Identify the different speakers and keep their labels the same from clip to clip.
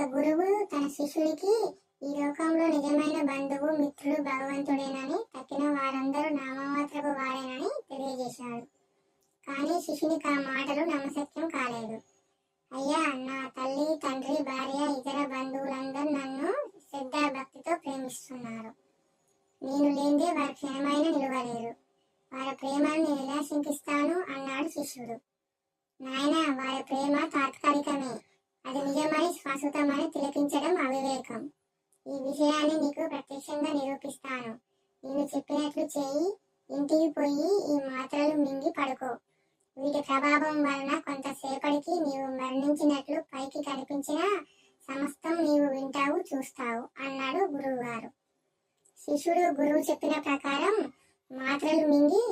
Speaker 1: ఒక గురువు తన శిష్యుడికి ఈ లోకంలో నిజమైన బంధువు మిత్రుడు భగవంతుడేనని తక్కిన వారందరూ నామమాత్రపు వారేనని తెలియజేశాడు. కానీ శిష్యునికి ఆ మాటలు నమ్మసత్యం కాలేదు. అయ్యా నా తల్లి తండ్రి భార్య ఇతర బంధువులందరూ నన్ను శ్రద్ధాభక్తితో ప్రేమిస్తున్నారు. నేను లేనిదే వారి క్షణమైన నిలవలేరు వారి ప్రేమను నేను ఎలా శంకిస్తాను? అన్నాడు శిష్యుడు. నాయన వారి ప్రేమ తాత్కాలికమే. అది నిజమని శాశ్వతమని తిలకించడం అవివేకం. ఈ విషయాన్ని నీకు ప్రత్యక్షంగా నిరూపిస్తాను. నేను చెప్పినట్లు చేయి ఇంటికి పోయి ఈ మాత్రలు మింగి పడుకో. వీటి ప్రభావం వలన కొంతసేపటికి నీవు మరణించినట్లు పైకి కనిపించిన సమస్తం నీవు వింటావు చూస్తావు అన్నాడు గురువుగారు. శిష్యుడు గురువు చెప్పిన ప్రకారం మాత్రలు మింగి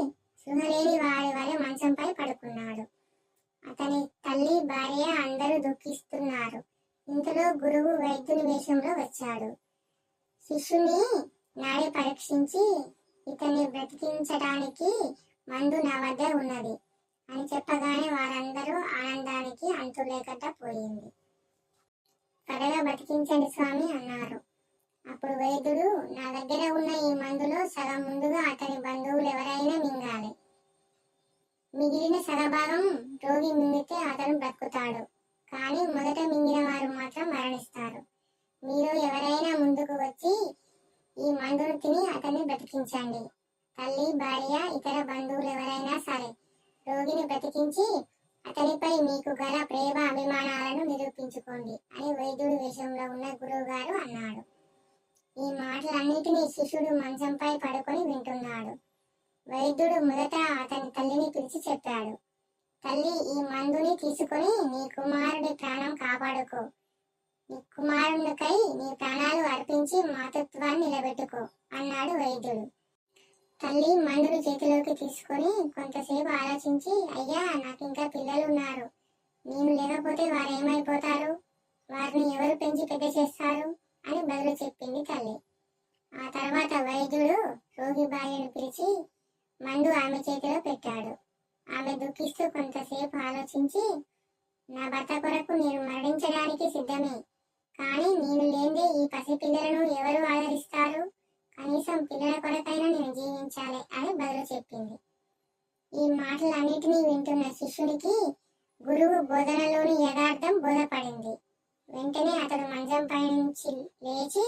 Speaker 1: సుహలేని వారి వలె మంచంపై పడుకున్నాడు. అతని తల్లి భార్య అందరూ దుఃఖిస్తూ ఇంతలో గురువు వైద్యుని వేషంలో వచ్చాడు. శిష్యుని నాడి పరీక్షించి ఇతన్ని బ్రతికించడానికి మందు నా వద్ద ఉన్నది అని చెప్పగానే వారందరూ ఆనందానికి అంతులేకట పోయింది. త్వరగా బతికించండి స్వామి అన్నారు. అప్పుడు వైద్యుడు నా దగ్గర ఉన్న ఈ మందులో సగం ముందుగా అతని బంధువులు ఎవరైనా మింగాలి. మిగిలిన సగభాగం రోగి మింగితే అతను బ్రతుకుతాడు. కానీ మొదట మింగిన వారు మాత్రం మరణిస్తారు. మీరు ఎవరైనా ముందుకు వచ్చి ఈ మందును తిని అతన్ని బ్రతికించండి. తల్లి భార్య ఇతర బంధువులు ఎవరైనా సరే రోగిని బ్రతికించి అతనిపై మీకు గల ప్రేమ అభిమానాలను నిరూపించుకోండి అని వైద్యుడి వేషంలో ఉన్న గురువు గారు అన్నాడు. ఈ మాటలన్నిటినీ శిష్యుడు మంచంపై పడుకొని వింటున్నాడు. వైద్యుడు మొదట అతని తల్లిని పిలిచి చెప్పాడు. తల్లి ఈ మందుని తీసుకొని నీ కుమారుడి ప్రాణం కాపాడుకో. నీ కుమారునికై నీ ప్రాణాలు అర్పించి మాతృత్వాన్ని నిలబెట్టుకో అన్నాడు వైద్యుడు. తల్లి మందులు చేతిలోకి తీసుకొని కొంతసేపు ఆలోచించి అయ్యా నాకు ఇంకా పిల్లలు ఉన్నారు నేను లేకపోతే వారు ఏమైపోతారు వారిని ఎవరు పెంచి పెద్ద చేస్తారు? అని బదులు చెప్పింది తల్లి. ఆ తర్వాత వైద్యుడు రోగి భార్యను పిలిచి మందు ఆమె చేతిలో పెట్టాడు. ఆమె దుఃఖిస్తూ కొంతసేపు ఆలోచించి నా భర్త కొరకు నేను మరణించడానికి సిద్ధమే. కానీ నేను లేదే ఈ పసిపిల్లలను ఎవరు ఆదరిస్తారు? కనీసం పిల్లల కొరకైనా నేను జీవించాలి అని బదులు చెప్పింది. ఈ మాటలన్నిటినీ వింటున్న శిష్యుడికి గురువు బోధనలోని యథార్థం బోధపడింది. వెంటనే అతడు మంచంపై నుంచి లేచి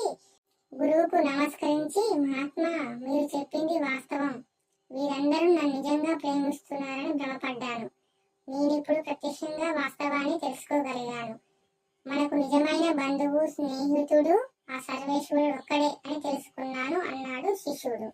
Speaker 1: గురువుకు నమస్కరించి మహాత్మా మీరు చెప్పింది వాస్తవం. వీరందరూ నన్ను నిజంగా ప్రేమిస్తున్నారని భ్రమపడ్డాను నేనిప్పుడు ప్రత్యక్షంగా వాస్తవాన్ని తెలుసుకోగలిగాను. మనకు నిజమైన బంధువు స్నేహితుడు ఆ సర్వేశ్వరుడు ఒక్కడే అని తెలుసుకున్నాను అన్నాడు శిష్యుడు.